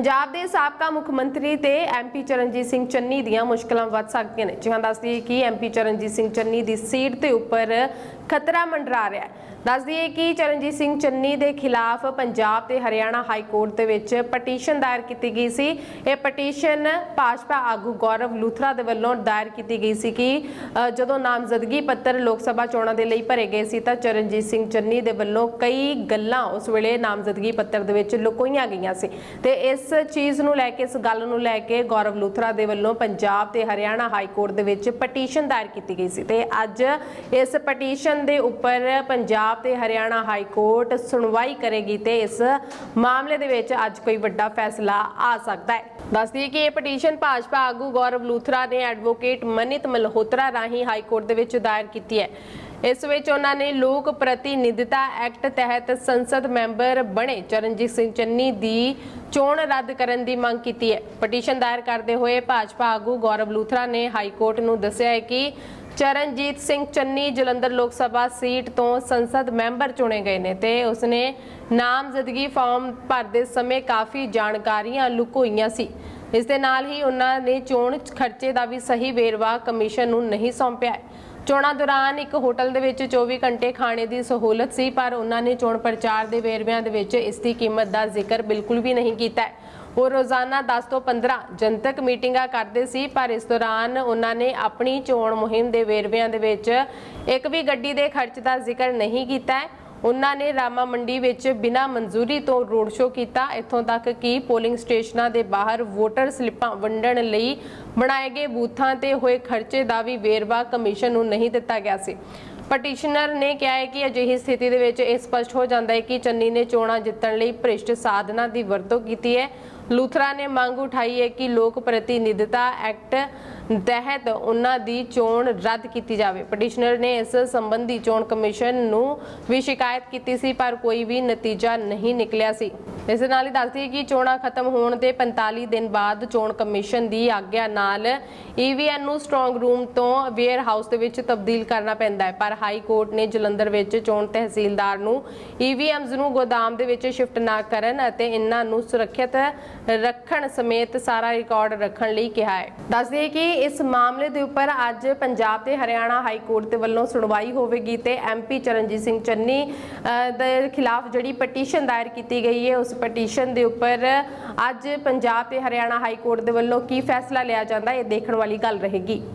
ਪੰਜਾਬ ਦੇ ਸਾਬਕਾ ਮੁੱਖ ਮੰਤਰੀ ਤੇ ਐਮਪੀ ਚਰਨਜੀਤ ਸਿੰਘ ਚੰਨੀ ਦੀਆਂ ਮੁਸ਼ਕਲਾਂ ਵੱਧ ਸਕਦੀਆਂ ਨੇ। ਜਿਹਾਂ ਦੱਸਦੀ ਹੈ ਕਿ ਐਮਪੀ ਚਰਨਜੀਤ ਸਿੰਘ ਚੰਨੀ ਦੀ ਸੀਟ ਦੇ ਉੱਪਰ ਖਤਰਾ ਮੰਡਰਾ ਰਿਹਾ ਹੈ। ਦੱਸਦੀ ਹੈ ਕਿ ਚਰਨਜੀਤ ਸਿੰਘ ਚੰਨੀ ਦੇ ਖਿਲਾਫ ਪੰਜਾਬ ਤੇ ਹਰਿਆਣਾ ਹਾਈ ਕੋਰਟ ਦੇ ਵਿੱਚ ਪਟੀਸ਼ਨ ਦਾਇਰ ਕੀਤੀ ਗਈ ਸੀ। ਇਹ ਪਟੀਸ਼ਨ ਭਾਜਪਾ ਆਗੂ ਗੌਰਵ ਲੂਥਰਾ ਦੇ ਵੱਲੋਂ ਦਾਇਰ ਕੀਤੀ ਗਈ ਸੀ ਕਿ ਜਦੋਂ ਨਾਮਜ਼ਦਗੀ ਪੱਤਰ ਲੋਕ ਸਭਾ ਚੋਣਾਂ ਦੇ ਲਈ ਭਰੇ ਗਏ ਸੀ ਤਾਂ ਚਰਨਜੀਤ ਸਿੰਘ ਚੰਨੀ ਦੇ ਵੱਲੋਂ ਕਈ ਗੱਲਾਂ ਉਸ ਵੇਲੇ ਨਾਮਜ਼ਦਗੀ ਪੱਤਰ ਦੇ ਵਿੱਚ ਲੁਕੋਈਆਂ ਗਈਆਂ ਸੀ। ਤੇ ਇਸ ਚੀਜ਼ ਨੂੰ ਲੈ ਕੇ, ਇਸ ਗੱਲ ਨੂੰ ਲੈ ਕੇ ਗੌਰਵ ਲੂਥਰਾ ਦੇ ਵੱਲੋਂ ਪੰਜਾਬ ਤੇ ਹਰਿਆਣਾ ਹਾਈ ਕੋਰਟ ਦੇ ਵਿੱਚ ਪਟੀਸ਼ਨ ਦਾਇਰ ਕੀਤੀ ਗਈ ਸੀ। ਤੇ ਅੱਜ ਇਸ ਪਟੀਸ਼ਨ ਦੇ ਉੱਪਰ ਪੰਜਾਬ ਤੇ ਹਰਿਆਣਾ ਹਾਈ ਕੋਰਟ ਸੁਣਵਾਈ ਕਰੇਗੀ ਤੇ ਇਸ ਮਾਮਲੇ ਦੇ ਵਿੱਚ ਅੱਜ ਕੋਈ ਵੱਡਾ ਫੈਸਲਾ ਆ ਸਕਦਾ ਹੈ। ਦੱਸਦੀ ਕਿ ਇਹ ਪਟੀਸ਼ਨ ਭਾਜਪਾ ਆਗੂ ਗੌਰਵ ਲੂਥਰਾ ਨੇ ਐਡਵੋਕੇਟ ਮਨਿਤ ਮਲਹੋਤਰਾ ਰਾਹੀਂ ਹਾਈ ਕੋਰਟ ਦੇ ਵਿੱਚ ਦਾਇਰ ਕੀਤੀ ਹੈ। ਇਸ ਵਿੱਚ ਉਹਨਾਂ ਨੇ ਲੋਕ ਪ੍ਰਤੀਨਿਧਤਾ ਐਕਟ ਤਹਿਤ ਸੰਸਦ ਮੈਂਬਰ ਬਣੇ ਚਰਨਜੀਤ ਸਿੰਘ ਚੰਨੀ ਦੀ ਚੋਣ ਰੱਦ ਕਰਨ ਦੀ ਮੰਗ ਕੀਤੀ ਹੈ। ਪਟੀਸ਼ਨ ਦਾਇਰ ਕਰਦੇ ਹੋਏ ਭਾਜਪਾ ਆਗੂ ਗੌਰਵ ਲੂਥਰਾ ਨੇ ਹਾਈ ਕੋਰਟ ਨੂੰ ਦੱਸਿਆ ਹੈ ਕਿ ਚਰਨਜੀਤ ਸਿੰਘ ਚੰਨੀ ਜਲੰਧਰ ਲੋਕ ਸਭਾ ਸੀਟ ਤੋਂ ਸੰਸਦ ਮੈਂਬਰ ਚੁਣੇ ਗਏ ਨੇ ਤੇ ਉਸਨੇ ਨਾਮਜ਼ਦਗੀ ਫਾਰਮ ਭਰਦੇ ਸਮੇਂ ਕਾਫੀ ਜਾਣਕਾਰੀਆਂ ਲੁਕੋਈਆਂ ਸੀ। ਇਸ ਦੇ ਨਾਲ ਹੀ ਉਹਨਾਂ ਨੇ ਚੋਣ ਖਰਚੇ ਦਾ ਵੀ ਸਹੀ ਵੇਰਵਾ ਕਮਿਸ਼ਨ ਨੂੰ ਨਹੀਂ ਸੌਂਪਿਆ ਚੋਣਾਂ ਦੌਰਾਨ ਇੱਕ ਹੋਟਲ ਦੇ ਵਿੱਚ 24 ਘੰਟੇ ਖਾਣੇ ਦੀ ਸਹੂਲਤ ਸੀ, ਪਰ ਉਹਨਾਂ ਨੇ ਚੋਣ ਪ੍ਰਚਾਰ ਦੇ ਵੇਰਵਿਆਂ ਦੇ ਵਿੱਚ ਇਸ ਦੀ ਕੀਮਤ ਦਾ ਜ਼ਿਕਰ ਬਿਲਕੁਲ ਵੀ ਨਹੀਂ ਕੀਤਾ ਉਹ ਰੋਜ਼ਾਨਾ 10 ਤੋਂ 15 ਜਨਤਕ ਮੀਟਿੰਗਾਂ ਕਰਦੇ ਸੀ, ਪਰ ਇਸ ਦੌਰਾਨ ਉਹਨਾਂ ਨੇ ਆਪਣੀ ਚੋਣ ਮੁਹਿੰਮ ਦੇ ਵੇਰਵਿਆਂ ਦੇ ਵਿੱਚ ਇੱਕ ਵੀ ਗੱਡੀ ਦੇ ਖਰਚ ਦਾ ਜ਼ਿਕਰ ਨਹੀਂ ਕੀਤਾ ਹੈ। ਉਹਨਾਂ ਨੇ ਰਾਮਾ ਮੰਡੀ ਵਿੱਚ ਬਿਨਾਂ ਮਨਜ਼ੂਰੀ ਤੋਂ ਰੋਡ ਸ਼ੋਅ ਕੀਤਾ। ਇੱਥੋਂ ਤੱਕ ਕਿ ਪੋਲਿੰਗ ਸਟੇਸ਼ਨਾਂ ਦੇ ਬਾਹਰ ਵੋਟਰ ਸਲਿੱਪਾਂ ਵੰਡਣ ਲਈ ਬਣਾਏ ਗਏ ਬੂਥਾਂ ਤੇ ਹੋਏ ਖਰਚੇ ਦਾ ਵੀ ਵੇਰਵਾ ਕਮਿਸ਼ਨ ਨੂੰ ਨਹੀਂ ਦਿੱਤਾ ਗਿਆ ਸੀ। ਪਟੀਸ਼ਨਰ ਨੇ ਕਿਹਾ ਹੈ ਕਿ ਅਜਿਹੀ ਸਥਿਤੀ ਦੇ ਵਿੱਚ ਇਹ ਸਪਸ਼ਟ ਹੋ ਜਾਂਦਾ ਹੈ ਕਿ ਚੰਨੀ ਨੇ ਚੋਣਾਂ ਜਿੱਤਣ ਲਈ ਭ੍ਰਿਸ਼ਟ ਸਾਧਨਾਂ ਦੀ ਵਰਤੋਂ ਕੀਤੀ ਹੈ। ਲੂਥਰਾ ਨੇ ਮੰਗ ਉਠਾਈ ਹੈ ਕਿ ਲੋਕ ਪ੍ਰਤੀਨਿਧਤਾ ਐਕਟ ਤਹਿਤ ਉਹਨਾਂ ਦੀ ਚੋਣ ਰੱਦ ਕੀਤੀ ਜਾਵੇ। ਪਟੀਸ਼ਨਰ ਨੇ ਇਸ ਸੰਬੰਧੀ ਚੋਣ ਕਮਿਸ਼ਨ ਨੂੰ ਵੀ ਸ਼ਿਕਾਇਤ ਕੀਤੀ ਸੀ, ਪਰ ਕੋਈ ਵੀ ਨਤੀਜਾ ਨਹੀਂ ਨਿਕਲਿਆ ਸੀ। ਇਸ ਦੇ ਨਾਲ ਹੀ ਦੱਸਦੀ ਹੈ ਕਿ ਚੋਣਾਂ ਖਤਮ ਹੋਣ ਦੇ 45 ਦਿਨ ਬਾਅਦ ਚੋਣ ਕਮਿਸ਼ਨ ਦੀ ਆਗਿਆ ਨਾਲ ਈਵੀਐਮ ਨੂੰ ਸਟਰੋਂਗ ਰੂਮ ਤੋਂ ਵੇਅਰ ਹਾਊਸ ਦੇ ਵਿੱਚ ਤਬਦੀਲ ਕਰਨਾ ਪੈਂਦਾ ਹੈ। ਪਰ ਹਾਈ ਕੋਰਟ ਨੇ ਜਲੰਧਰ ਵਿੱਚ ਚੋਣ ਤਹਿਸੀਲਦਾਰ ਨੂੰ ਈਵੀਐਮਸ ਨੂੰ ਗੋਦਾਮ ਦੇ ਵਿੱਚ ਸ਼ਿਫਟ ਨਾ ਕਰਨ ਅਤੇ ਇਹਨਾਂ ਨੂੰ ਸੁਰੱਖਿਅਤ ਰੱਖਣ ਸਮੇਤ ਸਾਰਾ ਰਿਕਾਰਡ ਰੱਖਣ ਲਈ ਕਿਹਾ ਹੈ। ਦੱਸਦੇ ਕਿ ਇਸ ਮਾਮਲੇ ਦੇ ਉੱਪਰ ਅੱਜ ਪੰਜਾਬ ਤੇ ਹਰਿਆਣਾ ਹਾਈ ਕੋਰਟ ਦੇ ਵੱਲੋਂ ਸੁਣਵਾਈ ਹੋਵੇਗੀ ਤੇ ਐਮਪੀ ਚਰਨਜੀਤ ਸਿੰਘ ਚੰਨੀ ਦੇ ਖਿਲਾਫ ਜਿਹੜੀ ਪਟੀਸ਼ਨ ਦਾਇਰ ਕੀਤੀ ਗਈ ਹੈ, ਉਸ ਪਟੀਸ਼ਨ ਦੇ ਉੱਪਰ ਅੱਜ ਪੰਜਾਬ ਤੇ ਹਰਿਆਣਾ ਹਾਈ ਕੋਰਟ ਦੇ ਵੱਲੋਂ ਕੀ ਫੈਸਲਾ ਲਿਆ ਜਾਂਦਾ, ਇਹ ਦੇਖਣ ਵਾਲੀ ਗੱਲ ਰਹੇਗੀ।